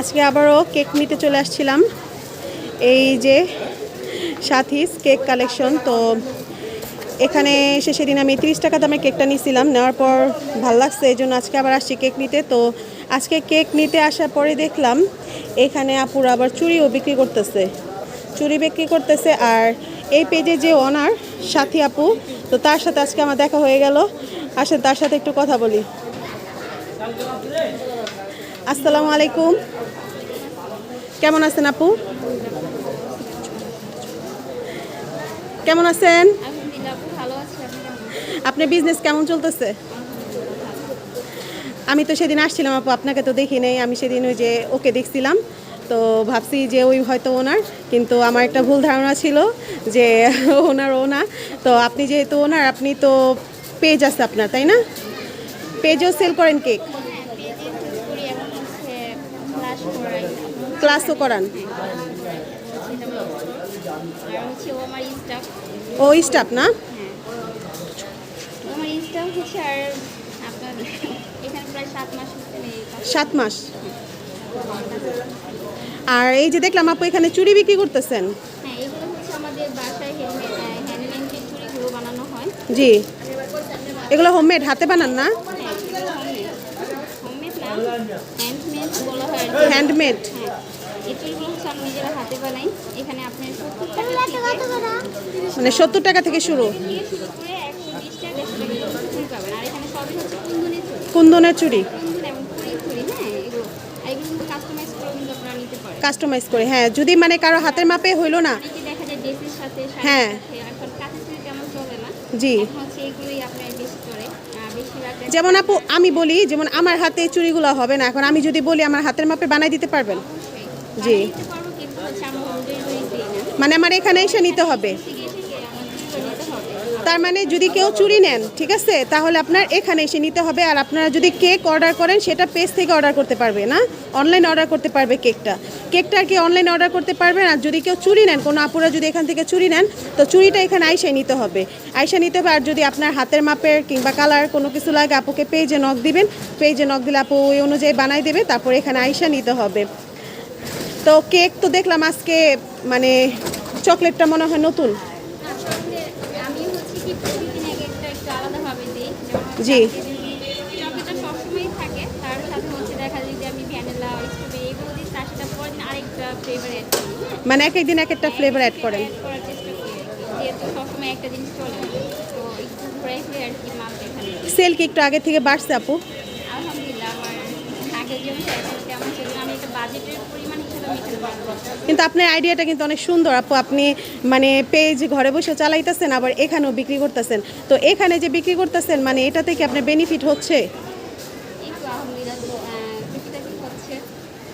আজকে আবারও কেক নিতে চলে আসছিলাম। এই যে সাথিস কেক কালেকশন, তো এখানে এসে সেদিন আমি তিরিশ টাকা দামে কেকটা নিয়েছিলাম নেওয়ার পর ভালো লাগছে, এই জন্য আজকে আবার আসছি কেক নিতে। তো আজকে কেক নিতে আসার পরে দেখলাম, এখানে আপুরা আবার চুরিও বিক্রি করতেছে। চুড়ি বিক্রি করতেছে আর এই পেজে যে ওনার সাথী আপু, তো তার সাথে আজকে আমার দেখা হয়ে গেল। আসলে তার সাথে একটু কথা বলি। আসসালামু আলাইকুম। কেমন আছেন আপু? কেমন আছেন? ভালো আছি আপনি আপনার বিজনেস কেমন চলতেছে? আমি তো সেদিন আসছিলাম আপু আপনাকে তো দেখি নাই আমি সেদিন ওই যে ওকে দেখছিলাম তো ভাবছি যে ওই হয়তো ওনার কিন্তু আমার একটা ভুল ধারণা ছিল যে ওনার ওনা তো আপনি যেহেতু ওনার আপনি তো পেজ আছে আপনার তাই না? পেজও সেল করেন কেক হ্যাঁ পেজে ইউজ করি এবং হচ্ছে ক্লাস করাই ক্লাসও করান। ও স্টাফ না? সাত মাস। আর এই যে দেখলাম আপু, এখানে চুড়ি বিক্রি করতেছেন? জি। এগুলো হোমমেড হাতে বানান না হ্যাঁ হোমমেড না হ্যান্ডমেড বলা হয় হ্যান্ডমেড হ্যাঁ এই চুড়িগুলো হচ্ছে আমি নিজেরা হাতে বানাই। এখানে থেকে মানে সত্তর টাকা থেকে শুরু। কুন্দনের চুড়ি। চুড়ি। হ্যাঁ কাস্টমাইজ করে কিন্তু আপনারা নিতে পারেন। কাস্টমাইজ করে হ্যাঁ যদি মানে কারও হাতের মাপে হইল না। দেখা যায় ড্রেসের সাথে শাড়ির হ্যাঁ। জি। যেমন আপু আমি বলি যেমন আমার হাতে চুরিগুলো চুড়িগুলো হবে না এখন আমি যদি বলি আমার হাতের মাপে বানাই দিতে পারবেন? জি। মানে আমার এখানে এসে নিতে হবে। তার মানে যদি কেউ চুড়ি নেন, ঠিক আছে? তাহলে আপনার এখানে এসে নিতে হবে আর আপনারা যদি কেক অর্ডার করেন, সেটা পেজ থেকে অর্ডার করতে পারবে, না? অনলাইন অর্ডার করতে পারবে কেকটা। কেকটা কি অনলাইন অর্ডার করতে পারবেন আর যদি কেউ চুড়ি নেন, কোনো আপুরা যদি এখান থেকে চুরি নেন, তো চুড়িটা এখানে আইসাই নিতে হবে। আইসা নিতে হবে আর যদি আপনার হাতের মাপের কিংবা কালার কোনো কিছু লাগে, আপুকে পেজে নখ দিবেন। পেজে নখ দিলে আপু ওই অনুযায়ী বানাই দেবে, তারপর এখানে আইসা নিতে হবে। তো কেক তো দেখলাম আজকে মানে চকলেটটা মনে হয় নতুন। হ্যাঁ? মানে এক একদিন এক একটা ফ্লেভার অ্যাড করেন। সেল কি একটু আগে থেকে বাড়ছে আপু। কিন্তু আপনার আইডিয়াটা কিন্তু অনেক সুন্দর। আপু, আপনি মানে পেজ ঘরে বসে চালাইতেছেন, আবার এখানেও বিক্রি করতেছেন। তো এখানে যে বিক্রি করতেছেন মানে এটাতে কি আপনার বেনিফিট হচ্ছে?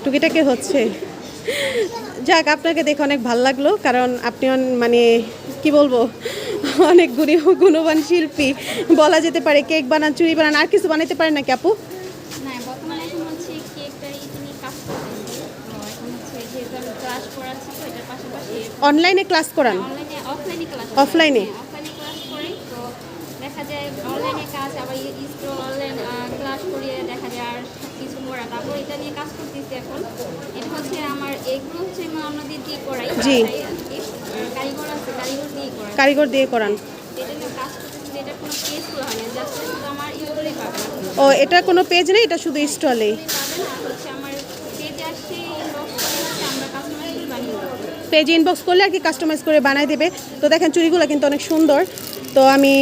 টুকিটাকি হচ্ছে। যাক, আপনাকে দেখে অনেক ভালো লাগল, কারণ আপনি মানে কি বলব, অনেক গুণী গুণবান শিল্পী। বলা যেতে পারে কেক বানান চুড়ি বানান, আর কিছু বানাইতে পারেন নাকি আপু না বর্তমানে এখন হচ্ছে কেকটার ইটি নিয়ে কাজ করতেছি তো এখন হচ্ছে যেহেতু আমি ক্লাস করাচ্ছি তো এটার পাশাপাশি অনলাইনে ক্লাস করান? অনলাইনে অফলাইনে ক্লাস? অফলাইনে ক্লাস করি তো দেখা যায় অনলাইনে কাজ আবার অনলাইন ক্লাস করিয়ে দেখা যায় আর কিছু করা। তারপর এটা নিয়ে কাজ করতেছি এখন। এটা হচ্ছে আমার এগুলো হচ্ছে আমি অন্যদের দিয়ে করাই। জি। কারিগর আছে কারিগর দিয়ে করাই। কারিগর দিয়ে করান? এটা নিয়ে কাজ করতেছি এটা কোনো কেস জাস্ট আমার পাবেন। ও এটা কোনো পেজ নেই? এটা শুধু স্টলেই পাবেন হচ্ছে আমার পেজে আসছে ইনবক্স করে হচ্ছে আমরা কাস্টমাইজ বানিয়ে দেবো পেজ ইনবক্স করলে আর কি কাস্টমাইজ করে বানাই দেবে। তো দেখেন চুড়িগুলো কিন্তু অনেক সুন্দর। তো আমি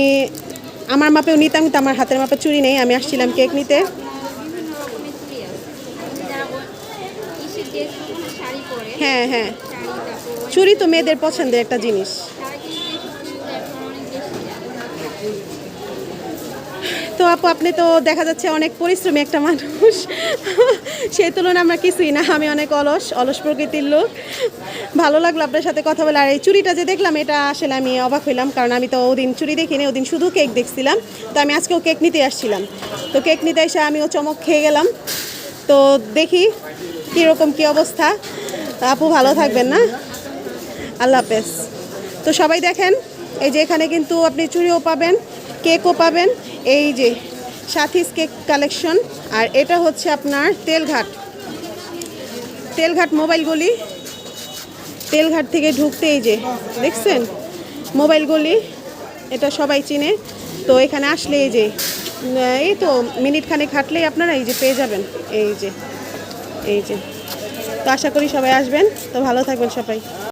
আমার মাপেও নিতাম, কিন্তু আমার হাতের মাপে চুড়ি নেই। আমি আসছিলাম কেক নিতে। হ্যাঁ হ্যাঁ। চুড়ি তো মেয়েদের পছন্দের একটা জিনিস তারা কিন্তু এইসব চুড়িগুলো এখন অনেক বেশি যায় তো আপু, আপনি তো দেখা যাচ্ছে অনেক পরিশ্রমী একটা মানুষ। সেই তুলনায় আমরা কিছুই না, আমি অনেক অলস অলস প্রকৃতির লোক। ভালো লাগল আপনার সাথে কথা বলে। আর এই চুড়িটা যে দেখলাম, এটা আসলে আমি অবাক হইলাম, কারণ আমি তো ওদিন চুড়ি দেখিনি, ওদিন শুধু কেক দেখছিলাম। তো আমি আজকেও কেক নিতে আসছিলাম। তো কেক নিতে এসে আমিও চমক খেয়ে গেলাম। তো দেখি কীরকম কী অবস্থা। আপু, ভালো থাকবেন না? আল্লাহ হাফেজ। তো সবাই দেখেন, এই যে এখানে কিন্তু আপনি চুড়িও পাবেন, কেকও পাবেন। এই যে সাথিস কেক কালেকশন, আর এটা হচ্ছে আপনার তেলঘাট। তেলঘাট মোবাইল গলি। তেলঘাট থেকে ঢুকতে এই যে, দেখছেন? মোবাইল গলি, এটা সবাই চিনে। তো এখানে আসলে এই যে, এই তো মিনিট খানেক হাঁটলেই আপনারা এই যে পেয়ে যাবেন। এই যে এই যে। তো আশা করি সবাই আসবেন। তো ভালো থাকবেন সবাই।